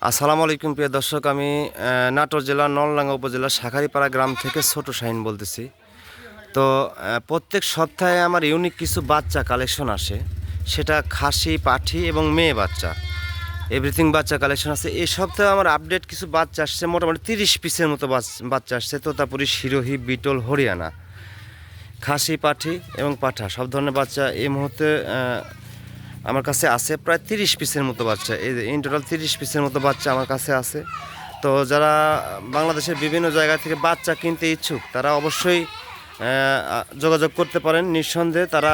আসসালামু আলাইকুম প্রিয় দর্শক, আমি নাটোর জেলার নলডাঙ্গা উপজেলার শাখারিপাড়া গ্রাম থেকে ছোট শাহিন বলতেছি। তো প্রত্যেক সপ্তাহে আমার ইউনিক কিছু বাচ্চা কালেকশন আসে। সেটা খাসি, পাঠি এবং মেয়ে বাচ্চা। এভরিথিং বাচ্চা কালেকশন আছে। এই সপ্তাহে আমার আপডেট কিছু বাচ্চা আসছে, মোটামুটি তিরিশ পিসের মতো বাচ- বাচ্চা আসছে। তোতাপুরি, শিরোহি, বিটল, হরিয়ানা। খাসি, পাঠি এবং পাঠা, সব ধরনের বাচ্চা এই মুহূর্তে আমার কাছে আছে প্রায় তিরিশ পিসের মতো বাচ্চা। এই ইন টোটাল তিরিশ পিসের মতো বাচ্চা আমার কাছে আছে। তো যারা বাংলাদেশের বিভিন্ন জায়গা থেকে বাচ্চা কিনতে ইচ্ছুক, তারা অবশ্যই যোগাযোগ করতে পারেন। নিঃসন্দেহে তারা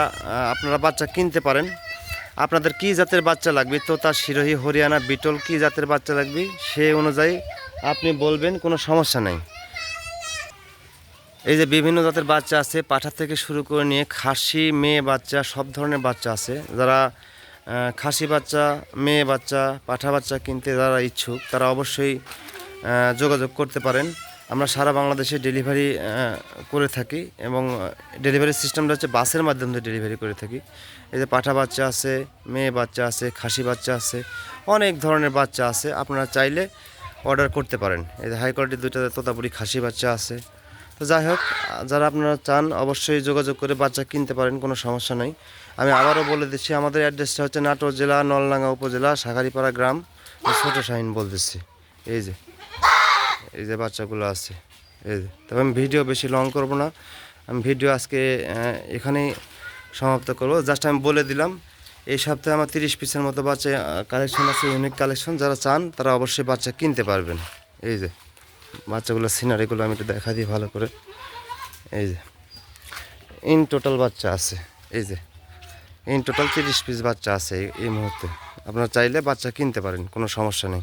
আপনারা বাচ্চা কিনতে পারেন। আপনাদের কি জাতের বাচ্চা লাগবে? তো তার শিরোহী, হরিয়ানা, বিটল, কি জাতের বাচ্চা লাগবে? সে অনুযায়ী আপনি বলবেন, কোনো সমস্যা নেই। এই যে বিভিন্ন জাতের বাচ্চা আছে, পাঠা থেকে শুরু করে নিয়ে খাসি, মেয়ে বাচ্চা, সব ধরনের বাচ্চা আছে। যারা খাসি বাচ্চা, মেয়ে বাচ্চা, পাঠা বাচ্চা কিনতে যারা ইচ্ছুক, তারা অবশ্যই যোগাযোগ করতে পারেন। আমরা সারা বাংলাদেশে ডেলিভারি করে থাকি এবং ডেলিভারি সিস্টেমটা হচ্ছে বাসের মাধ্যমে ডেলিভারি করে থাকি। এই যে পাঠা বাচ্চা আছে, মেয়ে বাচ্চা আছে, খাসি বাচ্চা আছে, অনেক ধরনের বাচ্চা আছে। আপনারা চাইলে অর্ডার করতে পারেন। এই যে হাই কোয়ালিটির দুইটা তোতাপুরি খাসি বাচ্চা আছে। তো যাই হোক, যারা আপনারা চান, অবশ্যই যোগাযোগ করে বাচ্চা কিনতে পারেন, কোনো সমস্যা নেই। আমি আবারও বলে দিচ্ছি, আমাদের অ্যাড্রেসটা হচ্ছে নাটোর জেলা, নলডাঙ্গা উপজেলা, শাখারিপাড়া গ্রাম, ছোটো শাহিন বলতেছি। এই যে এই যে বাচ্চাগুলো আছে, এই যে। তবে আমি ভিডিও বেশি লং করব না, আমি ভিডিও আজকে এখানেই সমাপ্ত করব। জাস্ট আমি বলে দিলাম, এই সপ্তাহে আমার তিরিশ পিসের মতো বাচ্চা কালেকশন আছে ইউনিক কালেকশন যারা চান, তারা অবশ্যই বাচ্চা কিনতে পারবেন। এই যে। বাচ্চাগুলো সিনারিগুলো আমি একটু দেখা দিই ভালো করে। এই যে ইন টোটাল বাচ্চা আছে, এই যে ইন টোটাল তিরিশ পিস বাচ্চা আছে এই- মুহূর্তে। আপনারা চাইলে বাচ্চা কিনতে পারেন, কোনো সমস্যা নেই।